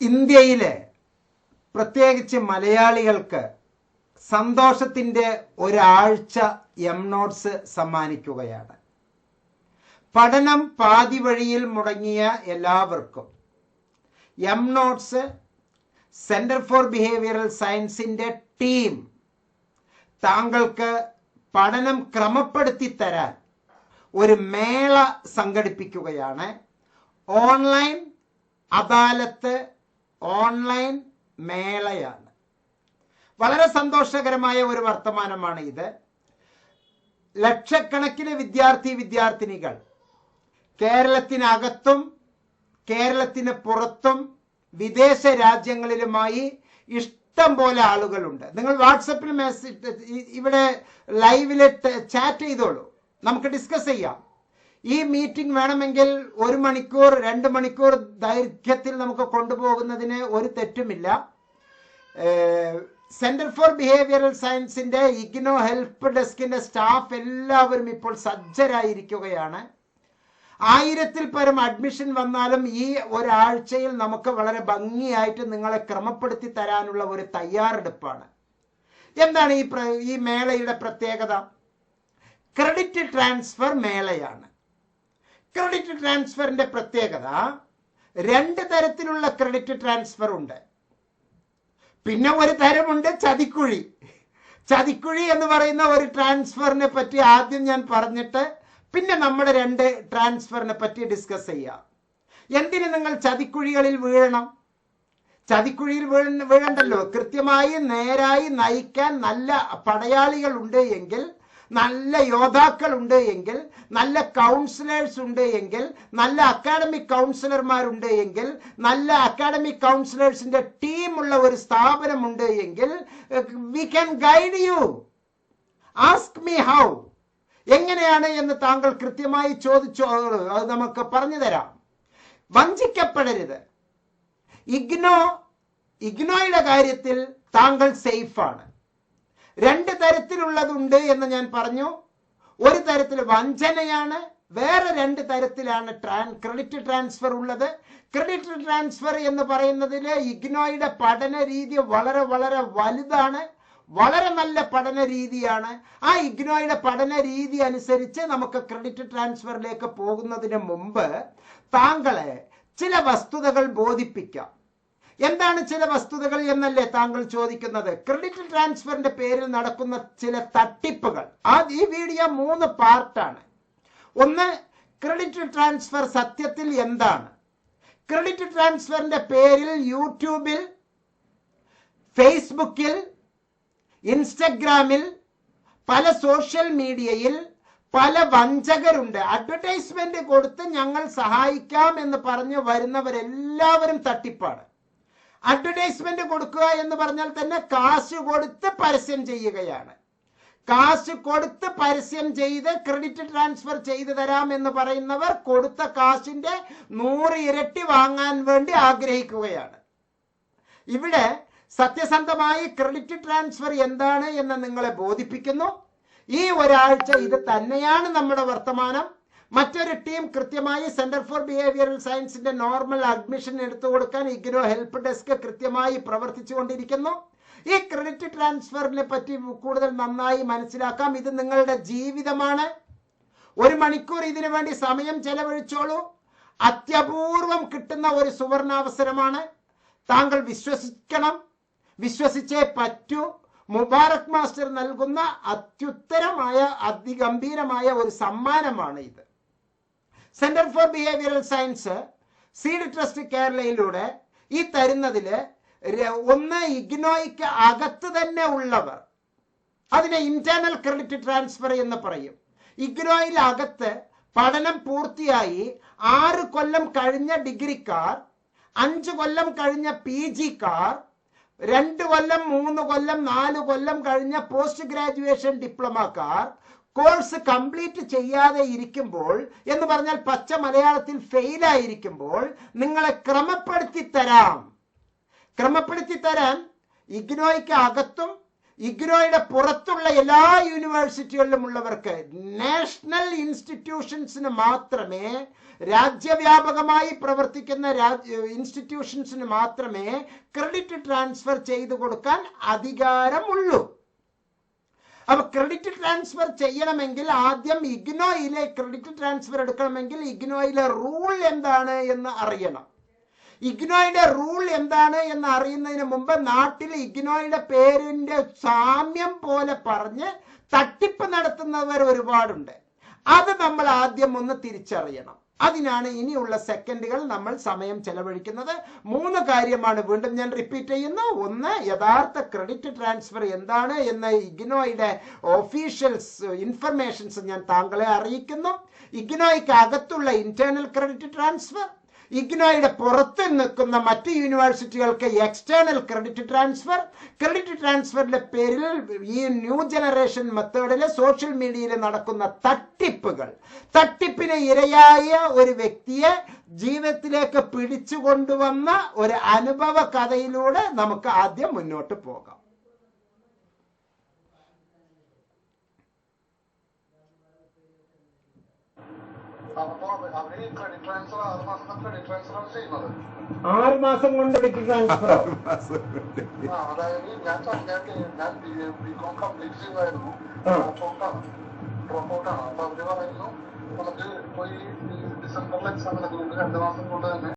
ഇന്ത്യയിലെ പ്രത്യേകിച്ച് മലയാളികൾക്ക് സന്തോഷത്തിന്റെ ഒരാഴ്ച എം നോട്ട്സ് സമ്മാനിക്കുകയാണ്. പഠനം പാതി വഴിയിൽ മുടങ്ങിയ എല്ലാവർക്കും M notes centre for behavioural സയൻസിന്റെ ടീം താങ്കൾക്ക് പഠനം ക്രമപ്പെടുത്തി തരാൻ ഒരു മേള സംഘടിപ്പിക്കുകയാണ്. ഓൺലൈൻ അദാലത്ത് ഓൺലൈൻ മേളയാണ്. വളരെ സന്തോഷകരമായ ഒരു വർത്തമാനമാണ് ഇത്. ലക്ഷക്കണക്കിന് വിദ്യാർത്ഥി വിദ്യാർത്ഥിനികൾ കേരളത്തിനകത്തും കേരളത്തിന് പുറത്തും വിദേശ രാജ്യങ്ങളിലുമായി ഇഷ്ടം പോലെ ആളുകളുണ്ട്. നിങ്ങൾ വാട്സപ്പിൽ മെസ്സേജ് ഇവിടെ ലൈവിൽ ചാറ്റ് ചെയ്തോളൂ. നമുക്ക് ഡിസ്കസ് ചെയ്യാം. ഈ മീറ്റിംഗ് വേണമെങ്കിൽ ഒരു മണിക്കൂർ രണ്ട് മണിക്കൂർ ദൈർഘ്യത്തിൽ നമുക്ക് കൊണ്ടുപോകുന്നതിന് ഒരു തെറ്റുമില്ല. സെന്റർ ഫോർ ബിഹേവിയറൽ സയൻസിന്റെ ഇഗ്നോ ഹെൽപ്പ് ഡെസ്കിന്റെ സ്റ്റാഫ് എല്ലാവരും ഇപ്പോൾ സജ്ജരായിരിക്കുകയാണ്. ആയിരത്തിൽ പരം അഡ്മിഷൻ വന്നാലും ഈ ഒരാഴ്ചയിൽ നമുക്ക് വളരെ ഭംഗിയായിട്ട് നിങ്ങളെ ക്രമപ്പെടുത്തി തരാനുള്ള ഒരു തയ്യാറെടുപ്പാണ്. എന്താണ് ഈ ഈ മേളയുടെ പ്രത്യേകത? ക്രെഡിറ്റ് ട്രാൻസ്ഫർ മേളയാണ്. ക്രെഡിറ്റ് ട്രാൻസ്ഫറിന്റെ പ്രത്യേകത രണ്ട് തരത്തിലുള്ള ക്രെഡിറ്റ് ട്രാൻസ്ഫർ ഉണ്ട്. പിന്നെ ഒരു തരമുണ്ട് ചതിക്കുഴി. ചതിക്കുഴി എന്ന് പറയുന്ന ഒരു ട്രാൻസ്ഫറിനെ പറ്റി ആദ്യം ഞാൻ പറഞ്ഞിട്ട് പിന്നെ നമ്മൾ രണ്ട് ട്രാൻസ്ഫറിനെ പറ്റി ഡിസ്കസ് ചെയ്യാം. എന്തിന് നിങ്ങൾ ചതിക്കുഴികളിൽ വീഴണം? ചതിക്കുഴിയിൽ വീഴ വീഴണ്ടല്ലോ? കൃത്യമായി നേരായി നയിക്കാൻ നല്ല പടയാളികൾ ഉണ്ട് എങ്കിൽ നല്ല യോദ്ധാക്കൾ ഉണ്ട് എങ്കിൽ നല്ല കൗൺസിലേഴ്സ് ഉണ്ട് എങ്കിൽ നല്ല അക്കാഡമിക് കൗൺസിലർമാരുണ്ട് എങ്കിൽ നല്ല അക്കാഡമിക് കൗൺസിലേഴ്സിന്റെ ടീമുള്ള ഒരു സ്ഥാപനമുണ്ട് എങ്കിൽ we can guide you ask me how എങ്ങനെയാണ് എന്ന് താങ്കൾ കൃത്യമായി ചോദിച്ചോ അത് നമുക്ക് പറഞ്ഞു തരാം. വഞ്ചിക്കപ്പെടരുത്. ഇഗ്നോ ഇഗ്നോയുടെ കാര്യത്തിൽ താങ്കൾ സേഫാണ് രണ്ട് തരത്തിലുള്ളതുണ്ട് എന്ന് ഞാൻ പറഞ്ഞു. ഒരു തരത്തിൽ വഞ്ചനയാണ് വേറെ രണ്ട് തരത്തിലാണ് ട്രാൻ ക്രെഡിറ്റ് ട്രാൻസ്ഫർ ഉള്ളത്. ക്രെഡിറ്റ് ട്രാൻസ്ഫർ എന്ന് പറയുന്നതിൽ ഇഗ്നോയുടെ പഠന രീതി വളരെ വളരെ വലുതാണ് വളരെ നല്ല പഠന രീതിയാണ്. ആ ഇഗ്നോയുടെ പഠന രീതി അനുസരിച്ച് നമുക്ക് ക്രെഡിറ്റ് ട്രാൻസ്ഫറിലേക്ക് പോകുന്നതിന് മുമ്പ് താങ്കളെ ചില വസ്തുതകൾ ബോധിപ്പിക്കാം. എന്താണ് ചില വസ്തുതകൾ എന്നല്ലേ താങ്കൾ ചോദിക്കുന്നത്? ക്രെഡിറ്റ് ട്രാൻസ്ഫറിന്റെ പേരിൽ നടക്കുന്ന ചില തട്ടിപ്പുകൾ. ആ ഈ വീഡിയോ മൂന്ന് പാർട്ടാണ്. ഒന്ന് ക്രെഡിറ്റ് ട്രാൻസ്ഫർ സത്യത്തിൽ എന്താണ്? ക്രെഡിറ്റ് ട്രാൻസ്ഫറിന്റെ പേരിൽ യൂട്യൂബിൽ ഫേസ്ബുക്കിൽ ഇൻസ്റ്റഗ്രാമിൽ പല സോഷ്യൽ മീഡിയയിൽ പല വഞ്ചകരുണ്ട്. അഡ്വർടൈസ്മെന്റ് കൊടുത്ത് ഞങ്ങൾ സഹായിക്കാം എന്ന് പറഞ്ഞ് വരുന്നവരെല്ലാവരും തട്ടിപ്പാണ്. അഡ്വർടൈസ്മെന്റ് കൊടുക്കുക എന്ന് പറഞ്ഞാൽ തന്നെ കാശ് കൊടുത്ത് പരസ്യം ചെയ്യുകയാണ്. കാശ് കൊടുത്ത് പരസ്യം ചെയ്ത് ക്രെഡിറ്റ് ട്രാൻസ്ഫർ ചെയ്തു തരാം എന്ന് പറയുന്നവർ കൊടുത്ത കാശിന്റെ നൂറ് ഇരട്ടി വാങ്ങാൻ വേണ്ടി ആഗ്രഹിക്കുകയാണ്. ഇവിടെ സത്യസന്ധമായി ക്രെഡിറ്റ് ട്രാൻസ്ഫർ എന്താണ് എന്ന് നിങ്ങളെ ബോധിപ്പിക്കുന്നു. ഈ ഒരാഴ്ച ഇത് തന്നെയാണ് നമ്മുടെ വർത്തമാനം. മറ്റൊരു ടീം കൃത്യമായി സെന്റർ ഫോർ ബിഹേവിയറൽ സയൻസിന്റെ നോർമൽ അഡ്മിഷൻ എടുത്തു കൊടുക്കാൻ ഇഗ്നോ ഹെൽപ്പ് ഡെസ്ക് കൃത്യമായി പ്രവർത്തിച്ചു കൊണ്ടിരിക്കുന്നു ഈ ക്രെഡിറ്റ് ട്രാൻസ്ഫറിനെ പറ്റി കൂടുതൽ നന്നായി മനസ്സിലാക്കാം. ഇത് നിങ്ങളുടെ ജീവിതമാണ്. ഒരു മണിക്കൂർ ഇതിനു വേണ്ടി സമയം ചെലവഴിച്ചോളൂ. അത്യപൂർവം കിട്ടുന്ന ഒരു സുവർണാവസരമാണ്. താങ്കൾ വിശ്വസിക്കണം. വിശ്വസിച്ചേ പറ്റൂ. മുബാറക് മാസ്റ്റർ നൽകുന്ന അത്യുത്തരമായ അതിഗംഭീരമായ ഒരു സമ്മാനമാണ് ഇത് centre for behavioural science seed trust കേരളയിലൂടെ ഈ തരുന്നതിൽ ഒന്ന് ഇഗ്നോയ്ക്ക് അകത്ത് തന്നെ ഉള്ളവർ അതിനെ ഇന്റേണൽ ക്രെഡിറ്റ് ട്രാൻസ്ഫർ എന്ന് പറയും. ഇഗ്നോയിൽ അകത്ത് പഠനം പൂർത്തിയായി ആറ് കൊല്ലം കഴിഞ്ഞ ഡിഗ്രിക്കാർ അഞ്ച് കൊല്ലം കഴിഞ്ഞ പി ജിക്കാർ രണ്ട് കൊല്ലം മൂന്ന് കൊല്ലം നാല് കൊല്ലം കഴിഞ്ഞ പോസ്റ്റ് ഗ്രാജുവേഷൻ ഡിപ്ലോമക്കാർ കോഴ്സ് കംപ്ലീറ്റ് ചെയ്യാതെ ഇരിക്കുമ്പോൾ എന്ന് പറഞ്ഞാൽ പച്ച മലയാളത്തിൽ ഫെയിലായിരിക്കുമ്പോൾ നിങ്ങളെ ക്രമപ്പെടുത്തി തരാം. ക്രമപ്പെടുത്തി തരാൻ ഇഗ്നോയ്ക്ക് അകത്തും ഇഗ്നോയുടെ പുറത്തുള്ള എല്ലാ യൂണിവേഴ്സിറ്റികളിലും ഉള്ളവർക്ക് നാഷണൽ ഇൻസ്റ്റിറ്റ്യൂഷൻസിന് മാത്രമേ രാജ്യവ്യാപകമായി പ്രവർത്തിക്കുന്ന ഇൻസ്റ്റിറ്റ്യൂഷൻസിന് മാത്രമേ ക്രെഡിറ്റ് ട്രാൻസ്ഫർ ചെയ്തു കൊടുക്കാൻ അധികാരമുള്ളൂ. അപ്പൊ ക്രെഡിറ്റ് ട്രാൻസ്ഫർ ചെയ്യണമെങ്കിൽ ആദ്യം ഇഗ്നോയിലെ ക്രെഡിറ്റ് ട്രാൻസ്ഫർ എടുക്കണമെങ്കിൽ ഇഗ്നോയിലെ റൂൾ എന്താണ് എന്ന് അറിയണം. ഇഗ്നോയുടെ റൂൾ എന്താണ് എന്ന് അറിയുന്നതിന് മുമ്പ് നാട്ടിൽ ഇഗ്നോയുടെ പേരിന്റെ സാമ്യം പോലെ പറഞ്ഞ് തട്ടിപ്പ് നടത്തുന്നവർ ഒരുപാടുണ്ട്. അത് നമ്മൾ ആദ്യം ഒന്ന് തിരിച്ചറിയണം. അതിനാണ് ഇനിയുള്ള സെക്കൻഡുകൾ നമ്മൾ സമയം ചെലവഴിക്കുന്നത്. മൂന്ന് കാര്യമാണ് വീണ്ടും ഞാൻ റിപ്പീറ്റ് ചെയ്യുന്നു. ഒന്ന് യഥാർത്ഥ ക്രെഡിറ്റ് ട്രാൻസ്ഫർ എന്താണ് എന്ന് ഇഗ്നോയുടെ ഒഫീഷ്യൽസ് ഇൻഫർമേഷൻസ് ഞാൻ താങ്കളെ അറിയിക്കുന്നു. ഇഗ്നോയ്ക്ക് അകത്തുള്ള ഇന്റേണൽ ക്രെഡിറ്റ് ട്രാൻസ്ഫർ ഇഗ്നോയുടെ പുറത്ത് നിൽക്കുന്ന മറ്റ് യൂണിവേഴ്സിറ്റികൾക്ക് എക്സ്റ്റേണൽ ക്രെഡിറ്റ് ട്രാൻസ്ഫർ ക്രെഡിറ്റ് ട്രാൻസ്ഫറിന്റെ പേരിൽ ഈ ന്യൂ ജനറേഷൻ മെത്തേഡിൽ സോഷ്യൽ മീഡിയയിൽ നടക്കുന്ന തട്ടിപ്പുകൾ. തട്ടിപ്പിന് ഇരയായ ഒരു വ്യക്തിയെ ജീവിതത്തിലേക്ക് പിടിച്ചു കൊണ്ടുവന്ന ഒരു അനുഭവ കഥയിലൂടെ നമുക്ക് ആദ്യം മുന്നോട്ട് പോകാം അപ്പൊ അവർ ക്രെഡിറ്റ് ട്രാൻസ്ഫർ ആറ് മാസത്തെ ക്രെഡിറ്റ് ട്രാൻസ്ഫർ ആണ് ചെയ്യുന്നത് ആറ് മാസം കൊണ്ട് ക്രെഡിറ്റ് ട്രാൻസ്ഫർ ആ അതായത് ഞാൻ ച- ഞാൻ ഞാൻ ബി കോം കംപ്ലീറ്റ് മാസം ആ. ഡിഗ്രി ഔട്ടാണ് ഡ്രോപ്പ് ഔട്ടാണ് അപ്പൊ അവർ പറയുന്നു നമുക്ക് പോയി ഡിസംബറിൽ എക്സാം നടക്കുന്നുണ്ട് രണ്ട് മാസം കൊണ്ട് തന്നെ